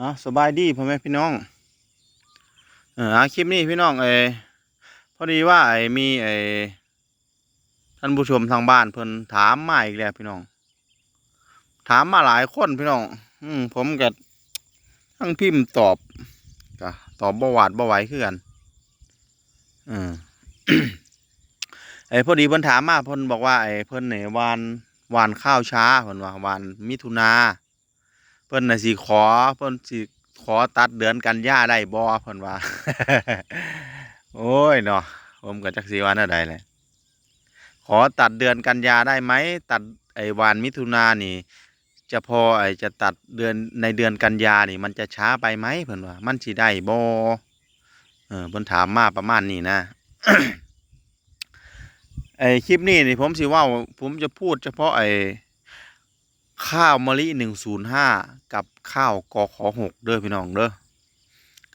อะสบายดีพ่อแม่พี่น้องเอออะคลิปนี้พี่น้องเอพอดีว่าไอ้มีไอ้ท่านผู้ชมทางบ้านเพิ่นถามมาอีกแล้วพี่น้อง ถามมาหลายคนพี่น้อง อืมผมก็ทั้งพิมพ์ตอบก็ตอบบ่หวาดบ่ไหวคือกันอืมไอ้พอดีเพิ่นถามมาเพิ่นบอกว่าไอ้เพิ่นเนี่ยวานวานข้าวช้าเพิ่นว่าวานมิถุนา เพิ่นน่ะสิขอเพิ่นสิขอตัดเดือนกันยาได้บ่เพิ่นว่า โอ้ยเนาะผมก็จักสิว่าแนวใดเลยขอตัดเดือนกันยาได้ไหมตัดไอ้วานมิถุนานี่ จะพอไอ้จะตัดเดือนในเดือนกันยานี่มันจะช้าไปไหมเพิ่นว่า มันสิได้บ่เออเพิ่นถามมาประมาณนี้นะไอ้คลิปนี้นี่ผมสิว่าผมจะพูดเฉพาะไอ้ ข้าวมะลิหนึ่งศูนย์ห้ากับข้าวกอขอหกเด้อพี่น้องเด้อ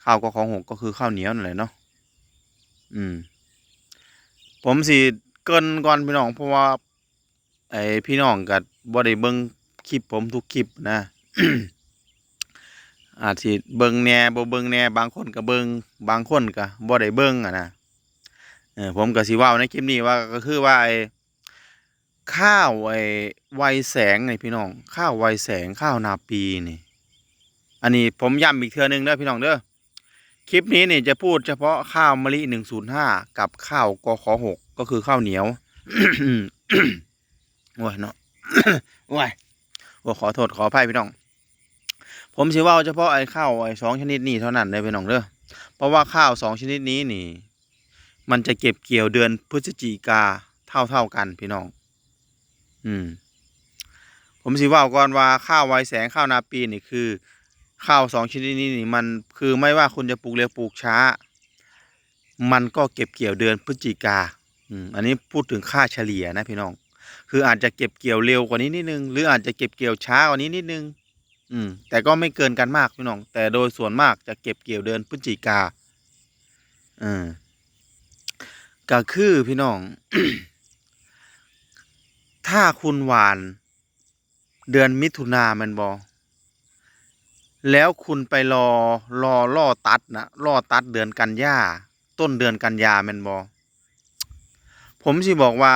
ข้าวกอขอหกก็คือข้าวเหนียวนั่นแหละเนาะอืม ผมสิเกินก่อนพี่น้องเพราะว่า ไอพี่น้องกับบ่ได้เบิ่งคลิปผมทุกคลิปนะอาจสิเบิ่งแหน่บ่เบิ่งแหน่บางคนก็เบิ่งบางคนก็บ่ได้เบิ่งอะนะเออผมก็สิว้าในคลิปนี้ว่าก็คือว่าไอ ข้าวไอ้ไวแสงนี่พี่น้อง ข้าวไวแสงข้าวนาปีนี่ อันนี้ผมย้ำอีกเทือนึงเด้อพี่น้องเด้อคลิปนี้นี่จะพูดเฉพาะข้าวมะลิหนึ่งศูนย์ห้ากับข้าวกขอหกก็คือข้าวเหนียวโอ้ยเนาะโอ้ยโอ้ขอโทษขออภัยพี่น้อง ผมสิเว่าเฉพาะไอ้ข้าวไอ้สองชนิดนี้เท่านั้นเลยพี่น้องเด้อเพราะว่าข้าวสองชนิดนี้นี่ มันจะเก็บเกี่ยวเดือนพฤศจิกาเท่าเท่าๆกันพี่น้อง อืม ผมสิว่าก่อนว่าข้าวไวแสงข้าวนาปีนี่คือ ข้าวสองชนิดนี้นี่มันคือไม่ว่าคุณจะปลูกเร็วปลูกช้า มันก็เก็บเกี่ยวเดือนพฤศจิกา อืม อันนี้พูดถึงค่าเฉลี่ยนะพี่น้อง คืออาจจะเก็บเกี่ยวเร็วกว่านี้นิดนึง หรืออาจจะเก็บเกี่ยวช้ากว่านี้นิดนึง อืม แต่ก็ไม่เกินกันมากพี่น้อง แต่โดยส่วนมากจะเก็บเกี่ยวเดือนพฤศจิกาอืมก็คือพี่น้อง ถ้าคุณหวาน เดือนมิถุนามันบอแล้วคุณไปรอรอล่อตัดนะล่อตัดเดือนกันยาต้นเดือนกันยาแมันบอผมสิบอกว่า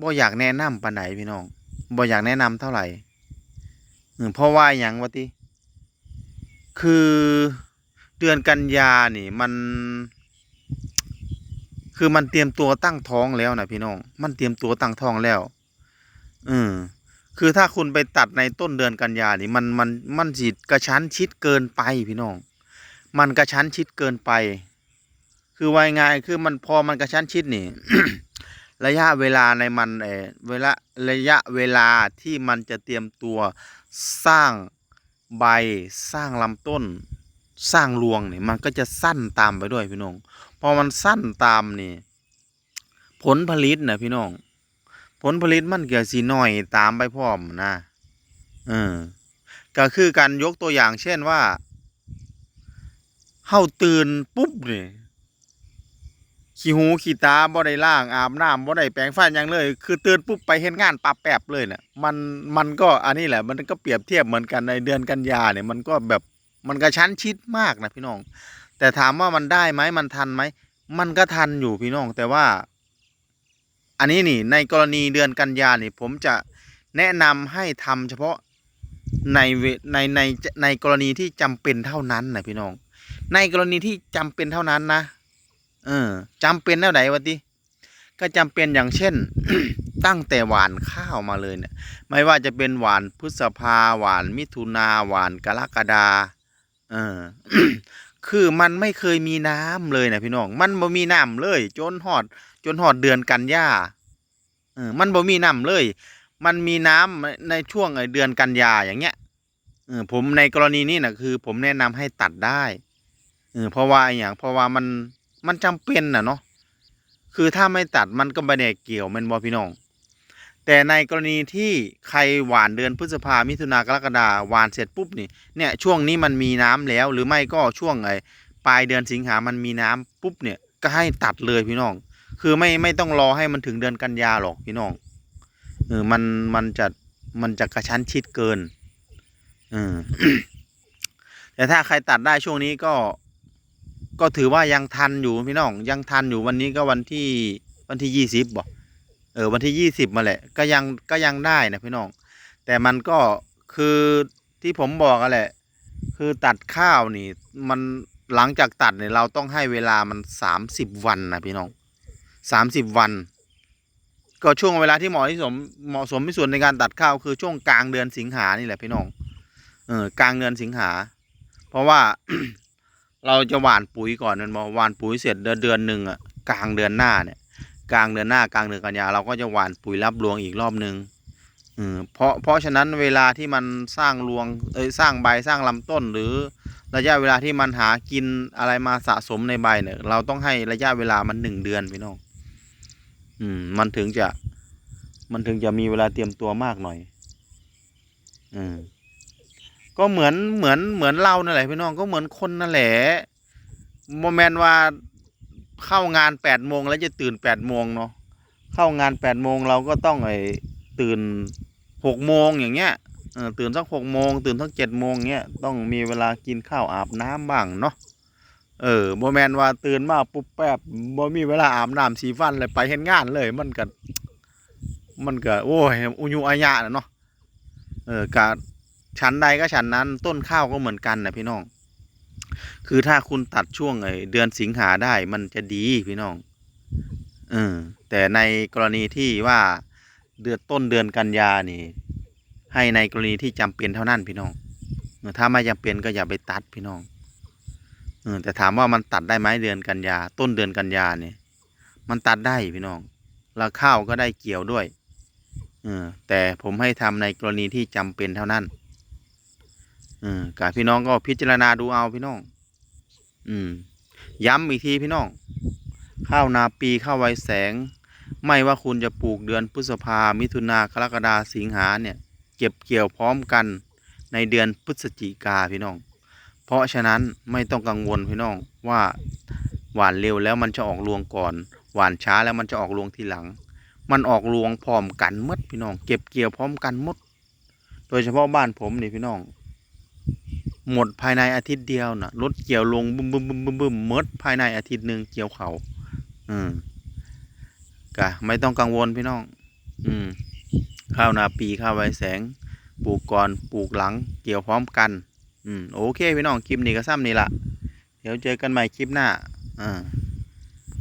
บ่อยากแนะนำปานไหนพี่น้องบ่อยากแนะนำเท่าไหร่เพราะว่าอย่างวะติคือเดือนกันยานี่มัน คือมันเตรียมตัวตั้งท้องแล้วนะพี่น้อง มันเตรียมตัวตั้งท้องแล้ว อืมคือถ้าคุณไปตัดในต้นเดือนกันยานี่มันมันมันสิกระชั้นชิดเกินไปพี่น้อง มันกระชั้นชิดเกินไป คือว่าง่ายคือมันพอมันกระชั้นชิดนี่ระยะเวลาในมันเอเวลาระยะเวลาที่มันจะเตรียมตัวสร้างใบสร้างลำต้น สร้างรวงนี่มันก็จะสั้นตามไปด้วยพี่น้อง อมันสั้นตามนี่ ผลผลิตนะพี่น้อง ผลผลิตมันเก็สิน้อยตามไปพร้อมนะเออก็คือการยกตัวอย่างเช่นว่าเฮาตื่นปุ๊บนี่ขี้หูขี้ตาบ่ได้ล้างอาบน้ำบ่ได้แปรงฟันยังเลย คือตื่นปุ๊บไปเฮ็ดงานปับแปบเลยเนี่ยมันมันก็อันนี้แหละ มันก็เปรียบเทียบเหมือนกันในเดือนกันยาเนี่ยมันก็แบบมันกระชั้นชิดมากนะพี่น้อง แต่ถามว่ามันได้ไหมมันทันไหม มันก็ทันอยู่พี่น้อง แต่ว่า อันนี้นี่ ในกรณีเดือนกันยานี่ ผมจะแนะนำให้ทำเฉพาะในในในในกรณีที่จำเป็นเท่านั้นนะพี่น้อง ในกรณีที่จำเป็นเท่านั้นนะเออจำเป็นเท่าไหนวะติก็จำเป็นอย่างเช่น ตั้งแต่หวานข้าวมาเลยเนี่ย ไม่ว่าจะเป็นหวานพฤษภาหวานมิถุนาหวานกรกฎาเออ คือมันไม่เคยมีน้ำเลยนะพี่น้อง มันบ่มีน้ำเลย จนหอด จนหอดเดือนกันยาเออมันบ่มีน้ำเลย มันมีน้ำในช่วงไอเดือนกันยาอย่างเงี้ยเออผมในกรณีนี้นะคือ ผมแนะนำให้ตัดได้เออเพราะว่าอย่างเพราะว่ามันมันจำเป็นนะเนาะคือถ้าไม่ตัดมันก็ไม่ได้เกี่ยวมันบอพี่น้อง แต่ในกรณีที่ใครหวานเดือนพฤษภามิถุนากรกฎาหวานเสร็จปุ๊บนี่เนี่ยช่วงนี้มันมีน้ำแล้ว หรือไม่ก็ช่วงไอปลายเดือนสิงหามันมีน้ำปุ๊บเนี่ยก็ให้ตัดเลยพี่น้อง คือไม่ไม่ต้องรอให้มันถึงเดือนกันยาหรอกพี่น้องเออมันมันจะมันจะกระชั้นชิดเกินเออแต่ถ้าใครตัดได้ช่วงนี้ก็ ก็ถือว่ายังทันอยู่พี่น้อง ยังทันอยู่วันนี้ก็วันที่วันที่ยี่สิบบ่ เออวันที่ยี่สิบมาแหละ ก็ยังก็ยังได้นะพี่น้อง แต่มันก็คือที่ผมบอกอะแหละ คือตัดข้าวนี่ มันหลังจากตัดเนี่ยเราต้องให้เวลามันสามสิบวันนะพี่น้องสามสิบวัน ก็ช่วงเวลาที่เหมาะที่สมเหมาะสมที่สุดในการตัดข้าวคือช่วงกลางเดือนสิงหานี่แหละพี่น้องเออกลางเดือนสิงหา เพราะว่าเราจะหว่านปุ๋ยก่อนมันบอกหว่านปุ๋ยเสร็จเดือนเดือนหนึ่งอะกลางเดือนหน้าเนี่ย กลางเดือนหน้ากลางเดือนกันยาเราก็จะหว่านปุ๋ยรับรวงอีกรอบหนึ่งเพราะเพราะฉะนั้นเวลาที่มันสร้างรวงเอ้ยสร้างใบสร้างลำต้นหรือระยะเวลาที่มันหากินอะไรมาสะสมในใบเนี่ยเราต้องให้ระยะเวลามันหนึ่งเดือนพี่น้องอืมมันถึงจะมันถึงจะมีเวลาเตรียมตัวมากหน่อยอืมก็เหมือนเหมือนเหมือนเรานั่นแหละพี่น้องก็เหมือนคนนั่นแหละโมเมนต์ว่า เข้างานแปดโมงแล้วจะตื่นแปดโมงเนาะเข้างานแปดโมงเราก็ต้องไอ้ตื่นหกโมงอย่างเงี้ยตื่นสักหกโมงตื่นสักเจ็ดโมงเงี้ยต้องมีเวลากินข้าวอาบน้ำบ้างเนาะเออโมแมนว่าตื่นมาปุ๊บแป๊บบ่มีเวลาอาบน้ำสีฟันเลยไปเห็นงานเลยมันก็มันก็โอ้ยอุยุอายะนะเนาะเออกะชั้นใดก็ชั้นนั้นต้นข้าวก็เหมือนกันนะพี่น้อง คือถ้าคุณตัดช่วงไอเดือนสิงหาได้มันจะดีพี่น้องเออแต่ในกรณีที่ว่าเดือนต้นเดือนกันยานี่ ให้ในกรณีที่จำเป็นเท่านั้นพี่น้องถ้าไม่จำเป็นก็อย่าไปตัดพี่น้องเออแต่ถามว่ามันตัดได้ไหมเดือนกันยา ต้นเดือนกันยาเนี่ย มันตัดได้พี่น้องแล้วข้าวก็ได้เกี่ยวด้วยเออแต่ผมให้ทำในกรณีที่จำเป็นเท่านั้น อืมกาพี่น้องก็พิจารณาดูเอาพี่น้อง อืม ย้ำอีกทีพี่น้อง ข้าวนาปีข้าวไวแสง ไม่ว่าคุณจะปลูกเดือนพฤษภา มิถุนากรกฎาสิงหาเนี่ย เก็บเกี่ยวพร้อมกันในเดือนพฤศจิกาพี่น้อง เพราะฉะนั้นไม่ต้องกังวลพี่น้องว่าหวานเร็วแล้วมันจะออกรวงก่อน หวานช้าแล้วมันจะออกรวงทีหลัง มันออกรวงพร้อมกันมดพี่น้อง เก็บเกี่ยวพร้อมกันมด โดยเฉพาะบ้านผมนี่พี่น้อง หมดภายในอาทิตย์เดียวนะรถเกี่ยวลงบึมบึมบึมบึมบึมมดภายในอาทิตย์หนึ่งเกี่ยวเขาอืมกะไม่ต้องกังวลพี่น้อง อืม ข้าวนาปีข้าวไวแสง ปลูกก่อนปลูกหลัง เกี่ยวพร้อมกัน อืม โอเค พี่น้องคลิปนี้ก็ซ้ำนี่ละเดี๋ยวเจอกันใหม่คลิปหน้า อ่า